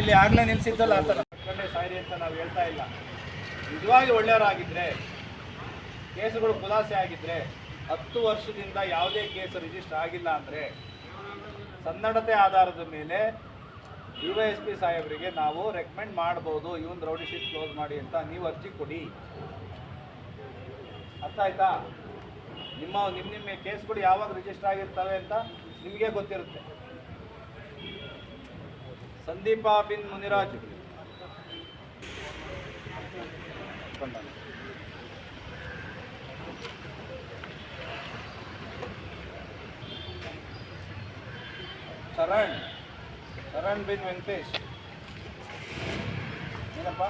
ಇಲ್ಲಿ ಆಗ್ಲೇ ನಿಲ್ಸಿದ್ದಲ್ಲ ಅಂತ ಕಂಡೆ ಸಾಯಿರಿ ಅಂತ ನಾವು ಹೇಳ್ತಾ ಇಲ್ಲ. ನಿಜವಾಗಿ ಒಳ್ಳೆಯವರಾಗಿದ್ರೆ, ಕೇಸುಗಳು ಖುಲಾಸೆ ಆಗಿದ್ರೆ, ಹತ್ತು ವರ್ಷದಿಂದ ಯಾವುದೇ ಕೇಸು ರಿಜಿಸ್ಟರ್ ಆಗಿಲ್ಲ ಅಂದರೆ, ಸನ್ನಡತೆ ಆಧಾರದ ಮೇಲೆ ಯು ಎಸ್ ಪಿ ಸಾಹೇಬರಿಗೆ ನಾವು ರೆಕಮೆಂಡ್ ಮಾಡ್ಬೋದು, ಇವನ್ ರೌಡಿ ಶೀಟ್ ಕ್ಲೋಸ್ ಮಾಡಿ ಅಂತ ನೀವು ಅರ್ಜಿ ಕೊಡಿ. ಅರ್ಥ ಆಯ್ತಾ? ನಿಮ್ಮ ನಿಮ್ಮ ನಿಮ್ಮ ಕೇಸ್ಗಳು ಯಾವಾಗ ರಿಜಿಸ್ಟರ್ ಆಗಿರ್ತವೆ ಅಂತ ನಿಮಗೆ ಗೊತ್ತಿರುತ್ತೆ. ಸಂದೀಪ ಬಿನ್ ಮುನಿರಾಜ್ ಶರಣ್ ಶರಣ್ ಬಿನ್ ವೆಂಕಟೇಶ್ ಏನಪ್ಪ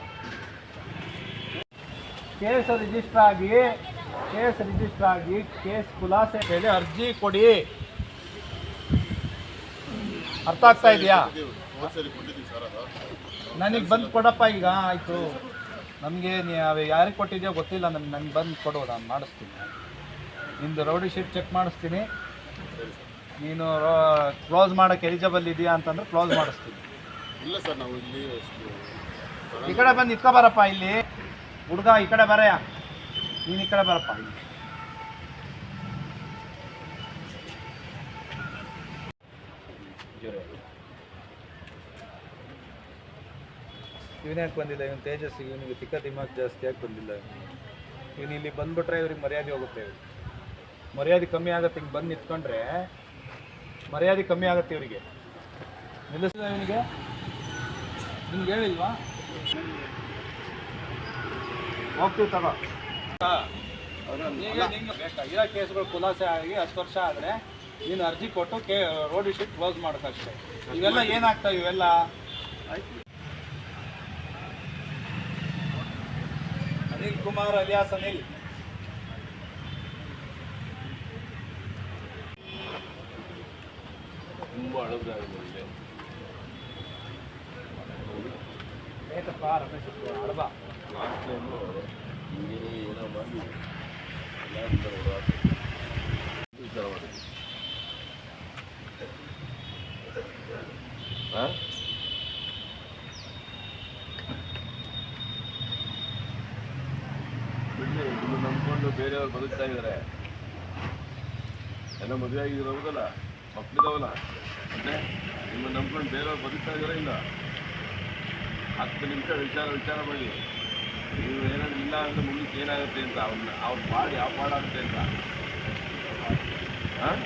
ಕೇಸ್ ರಿಜಿಸ್ಟರ್ ಆಗಿ ಕೇಸ್ ರಿಜಿಸ್ಟರ್ ಆಗಿ ಕೇಸ್ ಖುಲಾಸೆ ಹೇಳಿ ಅರ್ಜಿ ಕೊಡಿ ಅರ್ಥ ಆಗ್ತಾ ಇದೆಯಾ? ನನಗೆ ಬಂದು ಕೊಡಪ್ಪ ಈಗ ಆಯಿತು. ನಮಗೆ ಯಾರಿಗೆ ಕೊಟ್ಟಿದ್ಯೋ ಗೊತ್ತಿಲ್ಲ ನನ್ಗೆ ನನಗೆ ಬಂದು ಕೊಡು ನಾನು ಮಾಡಿಸ್ತೀನಿ. ನಿಮ್ಮದು ರೌಡಿ ಶೀಟ್ ಚೆಕ್ ಮಾಡಿಸ್ತೀನಿ. ನೀನು ಕ್ಲೋಸ್ ಮಾಡೋಕ್ಕೆ ಎಲಿಜಿಬಲ್ ಇದೆಯಾ ಅಂತಂದ್ರೆ ಕ್ಲೋಸ್ ಮಾಡಿಸ್ತೀನಿ. ಇಲ್ಲ ಸರ್ ನಾವು ಇಲ್ಲಿ ಈ ಕಡೆ ಬಂದು ಇಟ್ಕೊಬಾರಪ್ಪ ಇಲ್ಲಿ. ಹುಡುಗ ಈ ಕಡೆ ಬರಯ್ಯ. ನೀನು ಈ ಕಡೆ ಬರಪ್ಪ. ಇಲ್ಲಿ ಇವನ್ಯಾಕೆ ಬಂದಿಲ್ಲ? ಇವನು ತೇಜಸ್ ಇವನಿಗೆ ತಿಕ್ಕ ದಿಮಾಕ್ ಜಾಸ್ತಿ ಯಾಕೆ ಬಂದಿಲ್ಲ? ಇವನು ಇಲ್ಲಿ ಬಂದ್ಬಿಟ್ರೆ ಇವ್ರಿಗೆ ಮರ್ಯಾದೆ ಹೋಗುತ್ತೆ ಇವ್ರಿಗೆ. ಮರ್ಯಾದೆ ಕಮ್ಮಿ ಆಗುತ್ತೆ ಹಿಂಗೆ ಬಂದು ನಿಂತ್ಕೊಂಡ್ರೆ ಮರ್ಯಾದೆ ಕಮ್ಮಿ ಆಗುತ್ತೆ ಇವರಿಗೆ. ನಿಲ್ಲಿಸಿದ ಇವನಿಗೆ? ನಿಮ್ಗೆ ಹೇಳಿಲ್ವಾ? ಹೋಗ್ತೀವಿ ತಗೋ. ಈಗ ನಿಮ್ಗೆ ಬೇಕಾ? ಇರೋ ಕೇಸ್ಗಳು ಖುಲಾಸೆ ಆಗಿ ಹತ್ತು ವರ್ಷ ಆದರೆ ನೀನು ಅರ್ಜಿ ಕೊಟ್ಟು ಕೇ ರೋಡ್ ಇಶ್ಯೂ ಕ್ಲೋಸ್ ಮಾಡೋಕ್ಕಷ್ಟೇ ಇವೆಲ್ಲ ಏನಾಗ್ತಾವೆ ಇವೆಲ್ಲ? ಅನಿಲ್ ಕುಮಾರ್ ಅಲಿಯಾಸ್ ಅನಿಲ್. ತುಂಬ ಹಳಬ್ರಾಗಿದೆ ಏತಪ್ಪ ರಮೇಶ್ ಅಡಬ ಲಾಸ್ಟ್ ಟೈಮು ಹಿಂಗೆ ಏನೋ ಮಾಡಿ ಎಲ್ಲ ಹಾಂ ಬಿಡಿ ನಿಮ್ಮ ನಂಬ್ಕೊಂಡು ಬೇರೆಯವ್ರು ಬದುಕ್ತಾ ಇದ್ದಾರೆ ಎಲ್ಲ ಮದುವೆ ಆಗಿರೋದಲ್ಲ ಮಕ್ಕಳಿದಾವಲ್ಲ ನಿಮ್ಮ ನಂಬ್ಕೊಂಡು ಬೇರೆಯವ್ರು ಬದುಕ್ತಾ ಇದಾರೆ ಇಲ್ಲ? ಹತ್ತು ನಿಮಿಷ ವಿಚಾರ ವಿಚಾರ ಮಾಡಿ. ನೀವು ಏನಾದ್ರು ಇಲ್ಲ ಅಂದ್ರೆ ಮುಂದಕ್ಕೆ ಏನಾಗುತ್ತೆ ಅಂತ ಅವ್ರನ್ನ ಅವ್ರ ಪಾಡು ಯಾವ ಪಾಡಾಗುತ್ತೆ ಅಂತ. ಹಾಂ